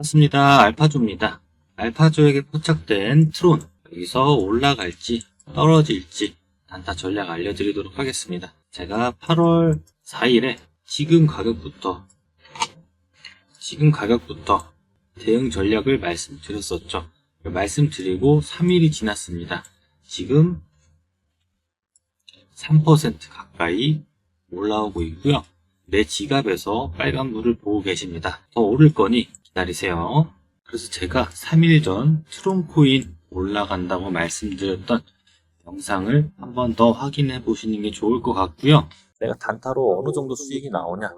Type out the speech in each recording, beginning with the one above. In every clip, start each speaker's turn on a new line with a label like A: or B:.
A: 맞습니다. 알파조입니다. 알파조에게 포착된 트론 여기서 올라갈지 떨어질지 단타 전략 알려드리도록 하겠습니다. 제가 8월 4일에 지금 가격부터 지금 가격부터 대응 전략을 말씀드렸었죠. 말씀드리고 3일이 지났습니다. 지금 3% 가까이 올라오고 있고요. 내 지갑에서 빨간불을 보고 계십니다. 더 오를 거니 기다리세요. 그래서 제가 3일 전 트론코인 올라간다고 말씀드렸던 영상을 한 번 더 확인해 보시는 게 좋을 것 같고요.
B: 내가 단타로 어느 정도 수익이 나오냐?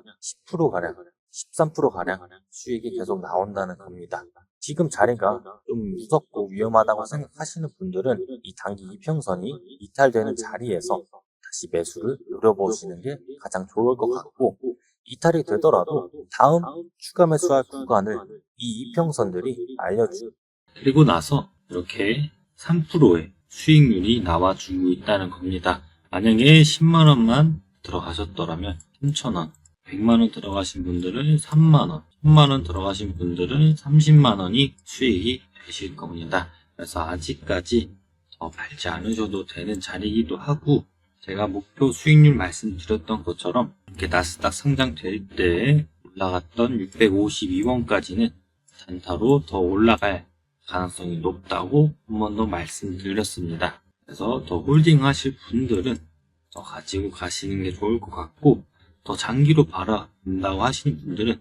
B: 10%가량, 13%가량 수익이 계속 나온다는 겁니다. 지금 자리가 좀 무섭고 위험하다고 생각하시는 분들은 이 단기 이평선이 이탈되는 자리에서 다시 매수를 노려보시는 게 가장 좋을 것 같고 이탈이 되더라도 다음 추가 매수할 구간을 이 이평선들이 알려주
A: 그리고 나서 이렇게 3%의 수익률이 나와주고 있다는 겁니다. 만약에 10만원만 들어가셨더라면 3천원, 100만원 들어가신 분들은 3만원, 1000만원 들어가신 분들은 30만원이 수익이 되실 겁니다. 그래서 아직까지 더 팔지 않으셔도 되는 자리이기도 하고 제가 목표 수익률 말씀드렸던 것처럼 이렇게 나스닥 상장될 때 올라갔던 652원까지는 단타로 더 올라갈 가능성이 높다고 한 번 더 말씀드렸습니다. 그래서 더 홀딩 하실 분들은 더 가지고 가시는 게 좋을 것 같고 더 장기로 바라본다고 하시는 분들은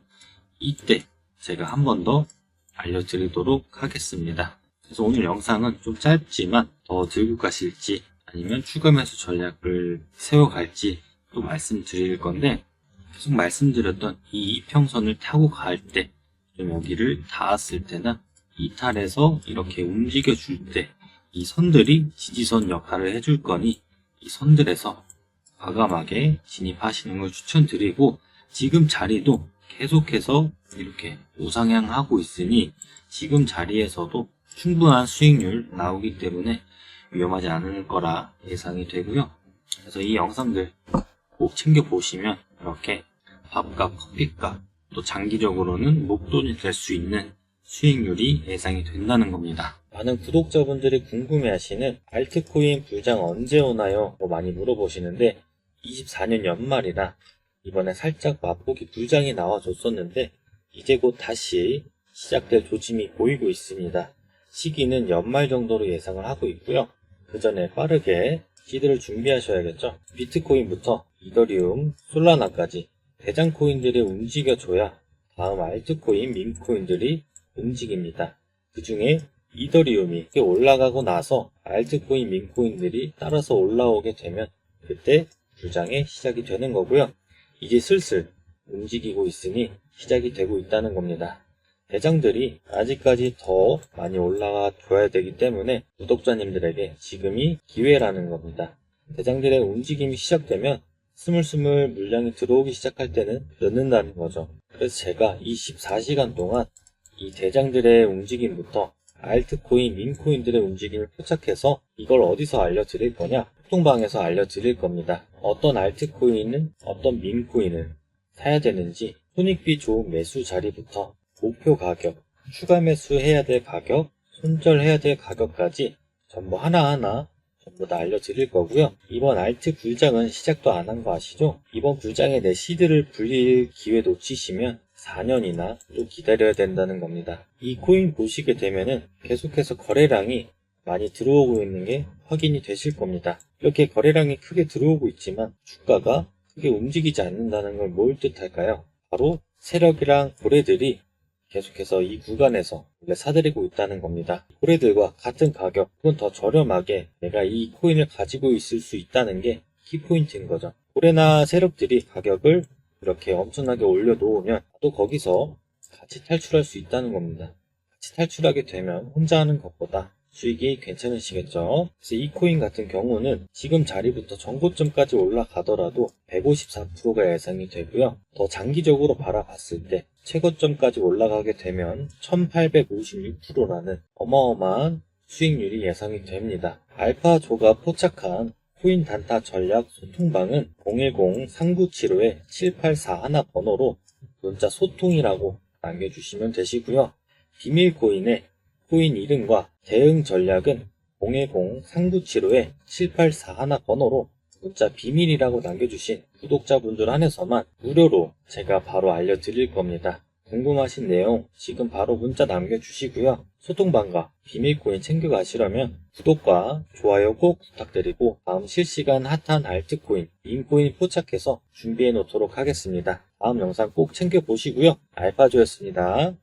A: 이때 제가 한 번 더 알려드리도록 하겠습니다. 그래서 오늘 영상은 좀 짧지만 더 들고 가실지 아니면 추가 매수 전략을 세워갈지 또 말씀드릴 건데 계속 말씀드렸던 이 이평선을 타고 갈 때 좀 여기를 닿았을 때나 이탈해서 이렇게 움직여 줄 때 이 선들이 지지선 역할을 해줄 거니 이 선들에서 과감하게 진입하시는 걸 추천드리고 지금 자리도 계속해서 이렇게 우상향하고 있으니 지금 자리에서도 충분한 수익률 나오기 때문에 위험하지 않을 거라 예상이 되고요. 그래서 이 영상들 꼭 챙겨 보시면 이렇게 밥값, 커피값 또 장기적으로는 목돈이 될 수 있는 수익률이 예상이 된다는 겁니다. 많은 구독자분들이 궁금해하시는 알트코인 불장 언제 오나요? 뭐 많이 물어보시는데 24년 연말이라 이번에 살짝 맛보기 불장이 나와줬었는데 이제 곧 다시 시작될 조짐이 보이고 있습니다. 시기는 연말 정도로 예상을 하고 있고요. 그 전에 빠르게 시드를 준비하셔야겠죠. 비트코인부터 이더리움, 솔라나까지 대장 코인들이 움직여줘야 다음 알트코인, 밈코인들이 움직입니다. 그 중에 이더리움이 올라가고 나서 알트코인, 밈코인들이 따라서 올라오게 되면 그때 불장의 시작이 되는 거고요. 이제 슬슬 움직이고 있으니 시작이 되고 있다는 겁니다. 대장들이 아직까지 더 많이 올라가 줘야 되기 때문에 구독자님들에게 지금이 기회라는 겁니다. 대장들의 움직임이 시작되면 스물스물 물량이 들어오기 시작할 때는 늦는다는 거죠. 그래서 제가 이 14시간 동안 이 대장들의 움직임부터 알트코인, 민코인들의 움직임을 포착해서 이걸 어디서 알려드릴 거냐? 소통방에서 알려드릴 겁니다. 어떤 알트코인은 어떤 민코인을 사야 되는지 손익비 좋은 매수 자리부터 목표 가격, 추가 매수해야 될 가격, 손절해야 될 가격까지 전부 하나하나 전부 다 알려드릴 거고요. 이번 알트 불장은 시작도 안 한 거 아시죠? 이번 불장에 내 시드를 불릴 기회 놓치시면 4년이나 또 기다려야 된다는 겁니다. 이 코인 보시게 되면은 계속해서 거래량이 많이 들어오고 있는 게 확인이 되실 겁니다. 이렇게 거래량이 크게 들어오고 있지만 주가가 크게 움직이지 않는다는 걸 뭘 뜻할까요? 바로 세력이랑 고래들이 계속해서 이 구간에서 사들이고 있다는 겁니다. 고래들과 같은 가격 혹은 더 저렴하게 내가 이 코인을 가지고 있을 수 있다는 게 키포인트인 거죠. 고래나 세력들이 가격을 이렇게 엄청나게 올려놓으면 또 거기서 같이 탈출할 수 있다는 겁니다. 같이 탈출하게 되면 혼자 하는 것보다 수익이 괜찮으시겠죠? 그래서 이 코인 같은 경우는 지금 자리부터 전고점까지 올라가더라도 154%가 예상이 되고요. 더 장기적으로 바라봤을 때 최고점까지 올라가게 되면 1856%라는 어마어마한 수익률이 예상이 됩니다. 알파조가 포착한 코인 단타 전략 소통방은 010-3975-7841 번호로 문자 소통이라고 남겨주시면 되시고요. 비밀 코인의 코인 이름과 대응 전략은 010-3975-7841 번호로 문자 비밀이라고 남겨주신 구독자분들 한해서만 무료로 제가 바로 알려드릴 겁니다. 궁금하신 내용 지금 바로 문자 남겨주시고요. 소통방과 비밀코인 챙겨가시려면 구독과 좋아요 꼭 부탁드리고 다음 실시간 핫한 알트코인, 밈코인 포착해서 준비해 놓도록 하겠습니다. 다음 영상 꼭 챙겨보시고요. 알파조였습니다.